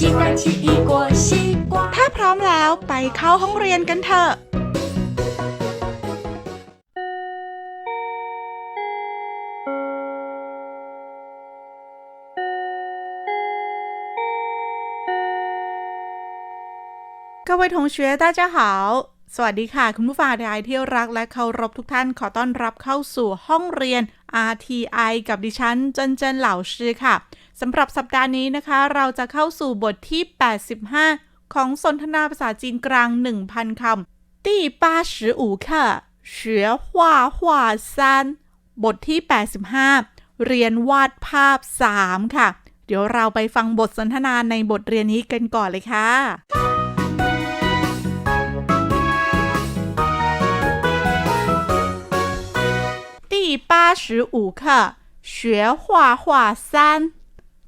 渴了要喝水，机器洗，鸡蛋洗一锅西瓜。 ถ้าพร้อมแล้วไปเข้าห้องเรียนกันเถอะ 各位同学大家好 สวัสดีค่ะ คุณผู้ฟังทายเที่ยวรักและเคารพทุกท่านขอต้อนรับเข้าสู่ห้องเรียน RTI กับดิฉันเจนเจนเหล่าชื่อค่ะสำหรับสัปดาห์นี้นะคะ เราจะเข้าสู่บทที่ 85 ของสนทนาภาษาจีนกลาง 1,000คำที่85ค่ะเสือหว่าวซันบทที่ 85 เรียนวาดภาพ 3 ค่ะ เดี๋ยวเราไปฟังบทสนทนาในบทเรียนนี้กันก่อนเลยค่ะ 八十五课学画画三，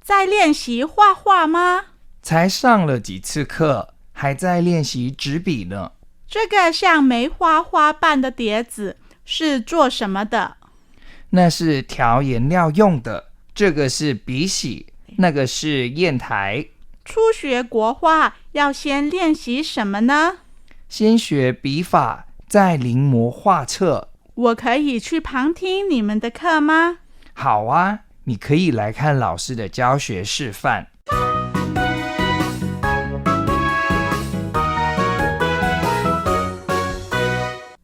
在练习画画吗？才上了几次课，还在练习纸笔呢。这个像梅花花瓣的碟子是做什么的？那是调颜料用的，这个是笔洗，那个是砚台。初学国画要先练习什么呢？先学笔法，再临摹画册。我可以去旁听你们的课吗？好啊，你可以来看老师的教学示范。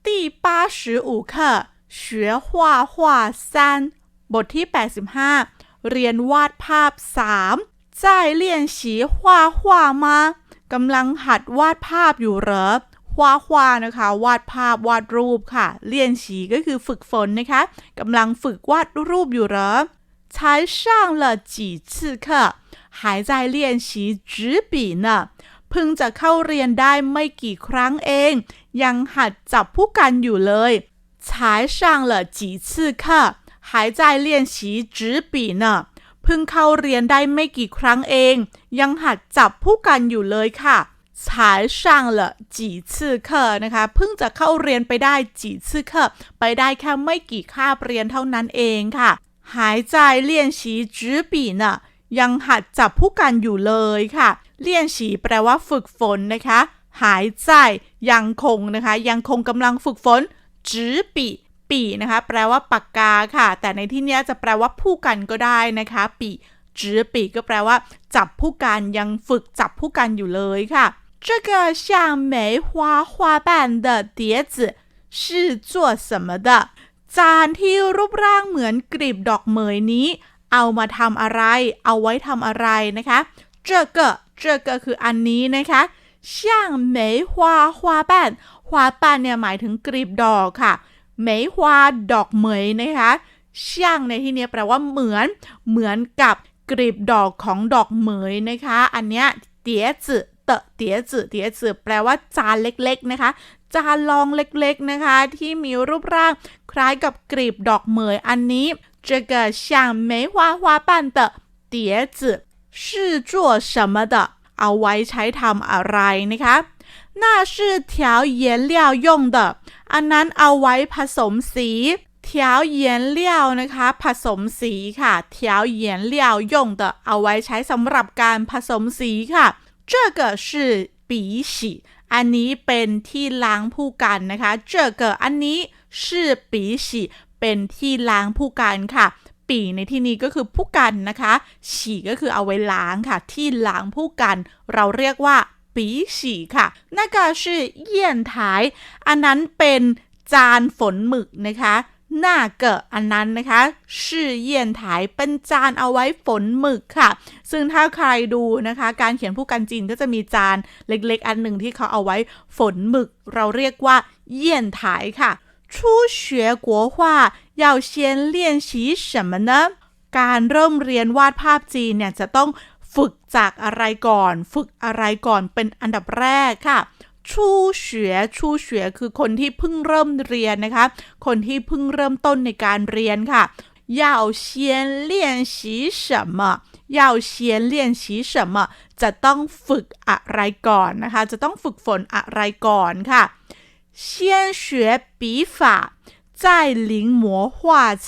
第八十五课学画画三บทที่ 85 เรียนวาดภาพ 3在练习画画吗กำลังหัดวาดภาพอยู่เหรอ วาดวานะคะ วาดภาพวาดรูปค่ะ เรียนสีก็คือฝึกฝนนะคะกำลังฝึกวาดรูปอยู่เหรอ才上了几次课还在练习纸笔呢เพิ่งจะเข้าเรียนได้ไม่กี่ครั้งเอง ยังหัดจับผู้กันอยู่เลย才上了几次课还在练习纸笔呢เพิ่งเข้าเรียนได้ไม่กี่ครั้งเอง ยังหัดจับผู้กันอยู่เลยค่ะ 才上了几次课นะคะเพิ่งจะเข้าเรียนไปได้几次课ไปได้แค่ไม่กี่คาบเรียนเท่านั้นเองค่ะ还在练习纸笔呢ยังหัดจับผู้กันอยู่เลยค่ะ เลี่ยนฉีแปลว่าฝึกฝนนะคะ หายใจยังคงนะคะ ยังคงกำลังฝึกฝนจื้อปีปีนะคะ แปลว่าปากกาค่ะ แต่ในที่เนี้ยจะแปลว่าผู้กันก็ได้นะคะปี จื้อปีก็แปลว่า จับผู้กันยังฝึกจับผู้กันอยู่เลยค่ะ这个像梅花花瓣的碟子是做什么的จานที่รูปร่างเหมือนกลีบดอกเหมยนี้ เอามาทำอะไร เอาไว้ทำอะไรนะคะ这个这个คืออันนี้นะคะ像梅花花瓣花瓣เนี่ยหมายถึงกลีบดอกค่ะ梅花ดอกเหมยนะคะช่างในที่นี้แปลว่าเหมือน เหมือนกับ กลีบดอกของดอกเหมยนะคะ อันเนี้ยเตี๋ยจืเตะเตี๋ยจืเตี๋ยจืแปลว่าจานเล็กๆนะคะ จานรองเล็กๆนะคะ ที่มีรูปร่างคล้ายกับกลีบดอกเหมยอันนี้这个像梅花花瓣的碟子是做什么的เอาไว้ใช้ทำอะไรนะคะ那是调颜料用的อันนั้นเอาไว้ผสมสี 调颜料นะคะ ผสมสีค่ะ调颜料用的เอาไว้ใช้สำหรับการผสมสีค่ะ这个是笔洗อันนี้เป็นที่ล้างผู้กันนะคะ这个อันนี้是笔洗เป็นที่ล้างผู้กันค่ะ ปีในที่นี้ก็คือผู้กันนะคะ ฉี่ก็คือเอาไว้ล้างค่ะ ที่ล้างผู้กัน เราเรียกว่าปีฉี่ค่ะ那个是砚台อันนั้นเป็นจานฝนหมึกนะคะ หน้าเกะอันนั้นนะคะชื่อเยี่ยนถายเป็นจานเอาไว้ฝนหมึกค่ะ ซึ่งถ้าใครดูนะคะ การเขียนผู้กันจีนก็จะมีจานเล็กๆ อันหนึ่งที่เขาเอาไว้ฝนหมึก เราเรียกว่าเยี่ยนถายค่ะ初学国画要先练习什么呢การเริ่มเรียนวาดภาพจีนเนี่ยจะต้อง ฝึกจากอะไรก่อน ฝึกอะไรก่อนเป็นอันดับแรกค่ะ ชูเฉวยชูเฉวยคือคนที่เพิ่งเริ่มเรียนนะคะ คนที่เพิ่งเริ่มต้นในการเรียนค่ะ要先练习什么要先练习什么จะต้องฝึกอะไรก่อนนะคะ จะต้องฝึกฝนอะไรก่อนค่ะ先学笔法再临摹画册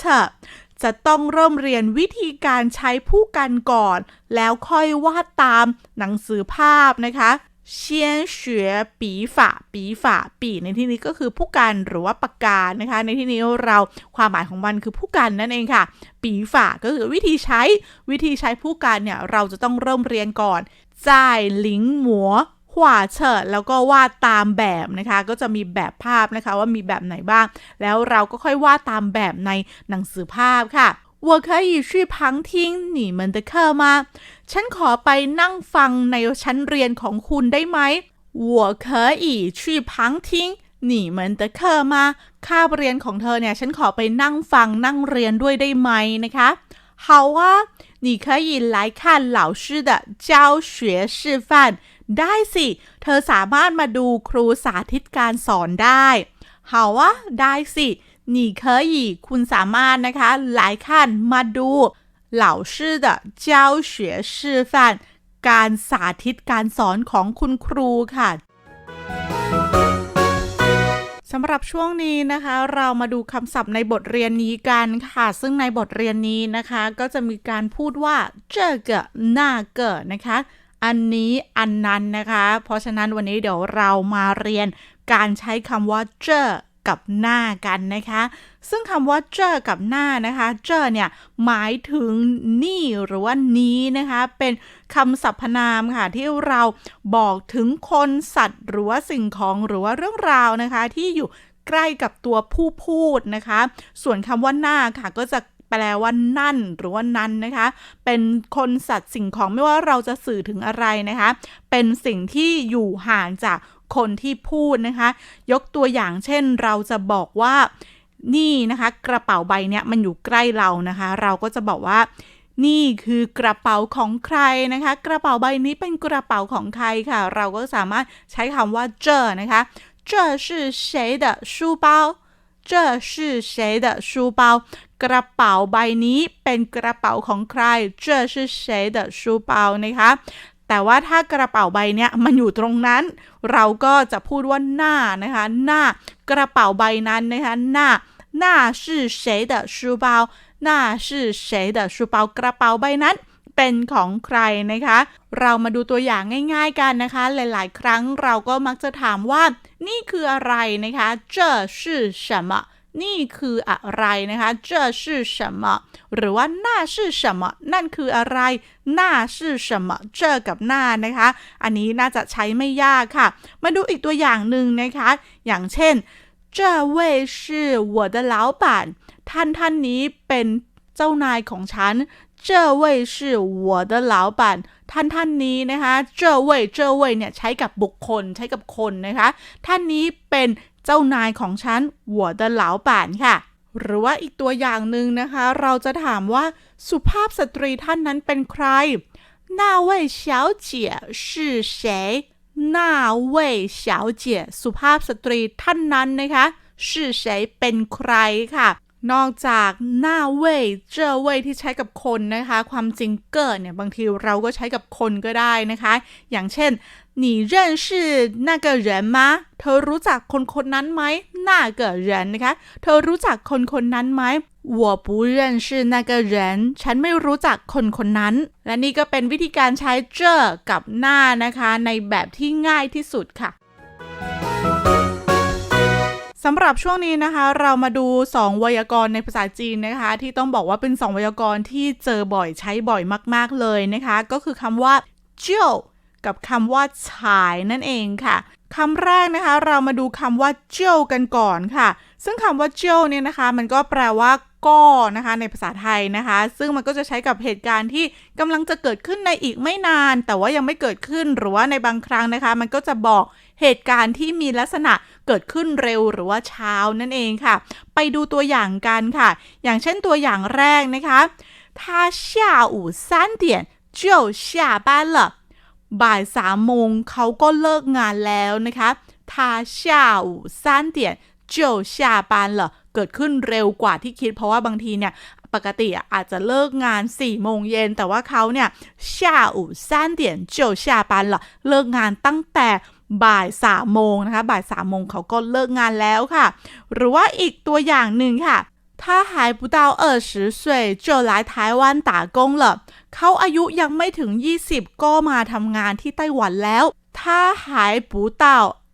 จะต้องเริ่มเรียนวิธีการใช้ผู้กันก่อน แล้วค่อยวาดตามหนังสือภาพนะคะ เชียนเฉือปีฝาปีฝาปี ในที่นี้ก็คือผู้การหรือว่าประกานะคะ ในที่นี้เราความหมายของมันคือผู้การนั่นเองค่ะ ปีฝาก็คือวิธีใช้วิธีใช้ผู้การเนี่ยเราจะต้องเริ่มเรียนก่อนจ่ายลิงหมัวขวาเฉิดแล้วก็วาดตามแบบนะคะ ก็จะมีแบบภาพนะคะว่ามีแบบไหนบ้าง แล้วเราก็ค่อยวาดตามแบบในหนังสือภาพค่ะ 我可以去旁听你们的课吗ฉันขอไปนั่งฟังในชั้นเรียนของคุณได้ไหม我可以去旁听你们的课吗คาบเรียนของเธอเนี่ย ฉันขอไปนั่งฟังนั่งเรียนด้วยได้ไหมนะคะ好啊你可以来看老师的教学示范ได้สิ เธอสามารถมาดูครูสาธิตการสอนได้好啊ได้สิ 你可以คุณสามารถนะคะ来看มาดู老师的教学示范การสาธิตการสอนของคุณครูค่ะ สำหรับช่วงนี้นะคะ เรามาดูคำศัพท์ในบทเรียนนี้กันค่ะ ซึ่งในบทเรียนนี้นะคะ ก็จะมีการพูดว่า这个那个นะคะ อันนี้อันนั้นนะคะ เพราะฉะนั้นวันนี้เดี๋ยวเรามาเรียนการใช้คำว่าเจอ กับหน้ากันนะคะ ซึ่งคำว่าเจอกับหน้านะคะเจอเนี่ยหมายถึงนี่หรือว่านี้นะคะ เป็นคำสรรพนามค่ะที่เราบอกถึงคนสัตว์ หรือว่าสิ่งของหรือว่าเรื่องราวนะคะ ที่อยู่ใกล้กับตัวผู้พูดนะคะ ส่วนคำว่าหน้าค่ะก็จะแปลว่านั่นหรือว่านั้นนะคะ เป็นคนสัตว์สิ่งของไม่ว่าเราจะสื่อถึงอะไรนะคะ เป็นสิ่งที่อยู่ห่างจาก คนที่พูดนะคะ ยกตัวอย่างเช่นเราจะบอกว่า นี่นะคะ กระเป๋าใบเนี้ยมันอยู่ใกล้เรานะคะ เราก็จะบอกว่า นี่คือกระเป๋าของใครนะคะ กระเป๋าใบนี้เป็นกระเป๋าของใครค่ะ เราก็สามารถใช้คำว่า这นะคะ这是谁的书包这是谁的书包กระเป๋าใบนี้เป็นกระเป๋าของใคร这是谁的书包นะคะ แต่ว่าถ้ากระเป๋าใบเนี้ยมันอยู่ตรงนั้น เราก็จะพูดว่าหน้านะคะ หน้ากระเป๋าใบนั้นนะคะหน้าหน้าชื่อเฉดชูเปาหน้าชื่อเฉดชูเปากระเป๋าใบนั้นเป็นของใครนะคะ เรามาดูตัวอย่างง่าย ๆกันนะคะ หลาย ๆ ครั้งเราก็มักจะถามว่า นี่คืออะไรนะคะเจื้อ什么 นี่คืออะไรนะคะ这是什么หรือว่า那是什么นั่นคืออะไร那是什么这กับหน้านะคะ อันนี้น่าจะใช้ไม่ยากค่ะ มาดูอีกตัวอย่างหนึ่งนะคะ อย่างเช่น这位是我的老板ท่านท่านนี้เป็นเจ้านายของฉัน这位是我的老板ท่านท่านนี้นะคะ这位这位เนี่ยใช้กับบุคคลใช้กับคนนะคะ ท่านนี้เป็น เจ้านายของฉัน我的老板ค่ะ หรือว่าอีกตัวอย่างหนึ่งนะคะ เราจะถามว่าสุภาพสตรีท่านนั้นเป็นใคร那位小姐是谁那位小姐สุภาพสตรีท่านนั้นนะคะ是谁เป็นใครค่ะ นอกจากหน้าเว่ยเจอเว่ยที่ใช้กับคนนะคะ ความจริงเกิดเนี่ยบางทีเราก็ใช้กับคนก็ได้นะคะ อย่างเช่น 你认识那个人吗เธอรู้จักคนคนนั้นไหม那个人นะคะ เธอรู้จักคนคนนั้นไหม我不认识那个人ฉันไม่รู้จักคนคนนั้น และนี่ก็เป็นวิธีการใช้เจอกับหน้านะคะ ในแบบที่ง่ายที่สุดค่ะ สำหรับช่วงนี้นะคะ เรามาดู 2 ไวยากรณ์ในภาษาจีนนะคะ ที่ต้องบอกว่าเป็น 2 ไวยากรณ์ที่เจอบ่อยใช้บ่อยมาก ๆ เลยนะคะ ก็คือคำว่าเจียว กับคำว่าฉายนั่นเองค่ะคำแรกนะคะ เรามาดูคำว่าเจียวกันก่อนค่ะ ซึ่งคำว่าเจียวเนี่ยนะคะ มันก็แปลว่าก็นะคะ ในภาษาไทยนะคะ ซึ่งมันก็จะใช้กับเหตุการณ์ที่กำลังจะเกิดขึ้นในอีกไม่นาน แต่ว่ายังไม่เกิดขึ้นหรือว่าในบางครั้งนะคะ มันก็จะบอกเหตุการณ์ที่มีลักษณะเกิดขึ้นเร็วหรือว่าเช้านั่นเองค่ะ ไปดูตัวอย่างกันค่ะ อย่างเช่นตัวอย่างแรกนะคะ他下午三点 就下班了 บ่ายสามโมงเขาก็เลิกงานแล้วนะคะ他下午三点就下班了เกิดขึ้นเร็วกว่าที่คิด เพราะว่าบางทีเนี่ย ปกติอาจจะเลิกงาน4ี่โมงเย็นแต่ว่าเขาเนี่ย下午三点就下班了เลิกงานตั้งแต่บ่ายสามโมงนะคะบ่ายสามโมงเขาก็เลิกงานแล้วค่ะ หรือว่าอีกตัวอย่างหนึ่งค่ะ 他还不到二十岁就来台湾打工了เขาอายุยังไม่ถึง 20 ก็มาทำงานที่ไต้หวันแล้ว他还不到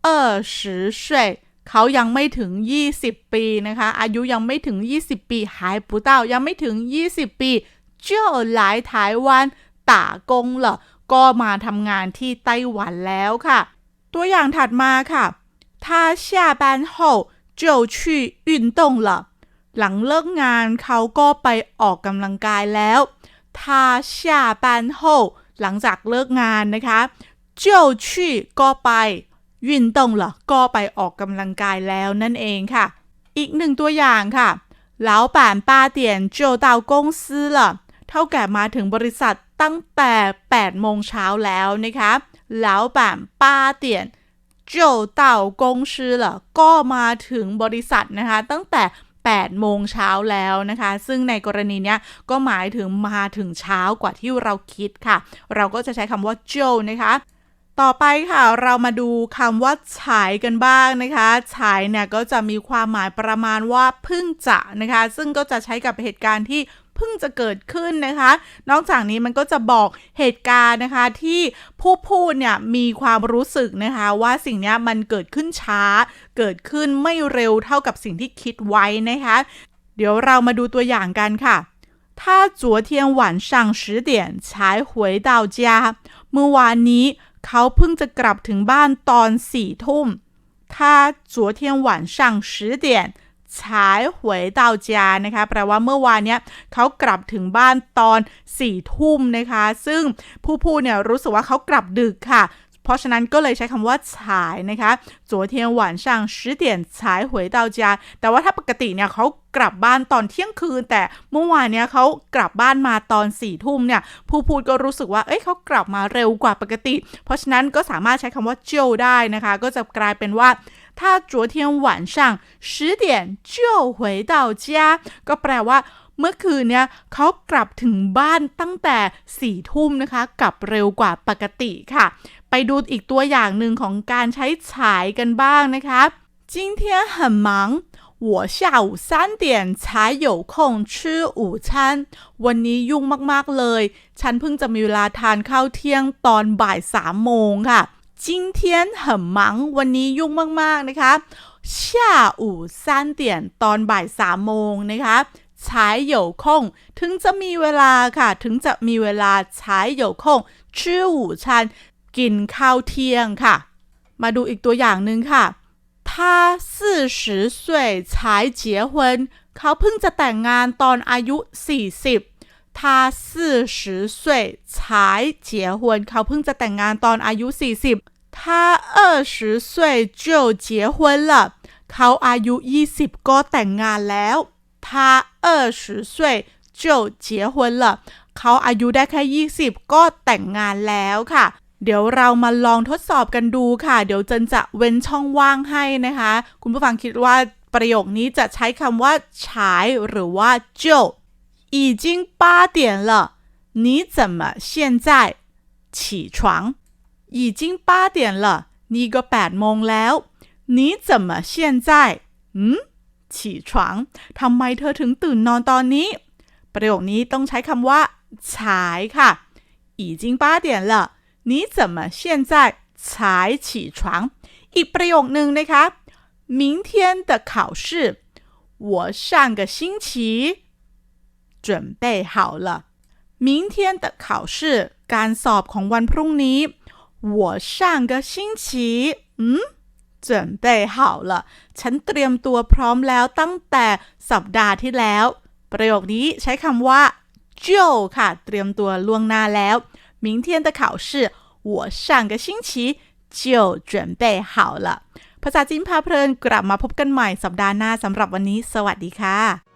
二十岁เขายังไม่ถึง 20 ปีนะคะ อายุยังไม่ถึง 20 ปีหาย不到ยังไม่ถึง 20 ปี就来台湾打工了ก็มาทำงานที่ไต้หวันแล้วค่ะ ตัวอย่างถัดมาค่ะ他下班后就去运动了 หลังเลิกงานเขาก็ไปออกกำลังกายแล้ว他下班后หลังจากเลิกงานนะคะ就去ก็ไป运动了ก็ไปออกกำลังกายแล้วนั่นเองค่ะ อีกหนึ่งตัวอย่างค่ะ老板八点就到公司了เท่าแก่มาถึงบริษัทตั้งแต่8โมงเช้าแล้วนะคะ老板八点就到公司了ก็มาถึงบริษัทนะคะ ตั้งแต่ 8 โมงเช้าแล้วนะคะ ซึ่งในกรณีนี้ก็หมายถึงมาถึงเช้ากว่าที่เราคิดค่ะ เราก็จะใช้คำว่าโจนะคะต่อไปค่ะเรามาดูคำว่าฉายกันบ้างนะคะฉายเนี่ยก็จะมีความหมายประมาณว่าเพิ่งจะนะคะ ซึ่งก็จะใช้กับเหตุการณ์ที่ เพิ่งจะเกิดขึ้นนะคะ นอกจากนี้มันก็จะบอกเหตุการณ์นะคะที่ผู้พูดเนี่ยมีความรู้สึกนะคะ ว่าสิ่งเนี้ยมันเกิดขึ้นช้า เกิดขึ้นไม่เร็วเท่ากับสิ่งที่คิดไว้นะคะ เดี๋ยวเรามาดูตัวอย่างกันค่ะ他昨天晚上十点才回到家เมื่อวานนี้เขาเพิ่งจะกลับถึงบ้านตอนสี่ทุ่ม他昨天晚上十点 才回到家นะคะแปลว่าเมื่อวานเนี้ยเขากลับถึงบ้านตอนสี่ทุ่มนะคะ ซึ่งผู้พูดเนี่ยรู้สึกว่าเขากลับดึกค่ะ เพราะฉะนั้นก็เลยใช้คำว่าฉายนะคะ昨天晚上十点才回到家แต่ว่าถ้าปกติเนี่ยเขากลับบ้านตอนเที่ยงคืน แต่เมื่อวานเนี้ยเขากลับบ้านมาตอนสี่ทุ่มเนี่ยผู้พูดก็รู้สึกว่าเอ้ยเขากลับมาเร็วกว่าปกติ เพราะฉะนั้นก็สามารถใช้คำว่าเจียวได้นะคะ ก็จะกลายเป็นว่า 他昨天晚上十点就回到家ก็แปลว่า เมื่อคืนเนี้ยเขากลับถึงบ้านตั้งแต่สี่ทุ่มนะคะ กลับเร็วกว่าปกติค่ะ ไปดูอีกตัวอย่างหนึ่งของการใช้ฉายกันบ้างนะคะ今天很忙我下午三点才有空吃午餐วันนี้ยุ่งมาก ๆ เลย ฉันเพิ่งจะมีเวลาทานข้าวเที่ยงตอนบ่ายสามโมงค่ะ 今天很忙วันนี้ยุ่งมาก ๆ นะคะ下午三点ตอนบ่ายสามโมงนะคะ才有空ถึงจะมีเวลาค่ะ ถึงจะมีเวลา才有空吃午餐กินข้าวเที่ยงค่ะ มาดูอีกตัวอย่างหนึ่งค่ะ他四十岁才结婚เขาเพิ่งจะแต่งงานตอนอายุ 40 他四十岁才结婚เขาเพิ่งจะแต่งงานตอนอายุ 40他二十岁就结婚了เขาอายุ 20 ก็แต่งงานแล้ว他二十岁就结婚了เขาอายุได้แค่ 20 ก็แต่งงานแล้วค่ะ เดี๋ยวเรามาลองทดสอบกันดูค่ะ เดี๋ยวเจนจะเว้นช่องว่างให้นะคะ คุณผู้ฟังคิดว่าประโยคนี้จะใช้คำว่าฉายหรือว่า就 已经八点了你怎么现在起床已经八点了นี่ก็8โมงแล้ว你怎么现在อืม起床ทำไมเธอถึงตื่นนอนตอนนี้ ประโยคนี้ต้องใช้คำว่าฉายค่ะ已经八点了你怎么现在才起床อีกประโยคนึงนะคะ明天的考试我上个星期 准备好了明天的考试การสอบของวันพรุ่งนี้我上个星期嗯准备好了ฉันเตรียมตัวพร้อมแล้วตั้งแต่สัปดาห์ที่แล้ว ประโยคนี้ใช้คำว่า就ค่ะ เตรียมตัวล่วงหน้าแล้ว明天的考试我上个星期就准备好了ภาษาจีนพาเพลินกลับมาพบกันใหม่สัปดาห์หน้าสำหรับวันนี้ สวัสดีค่ะ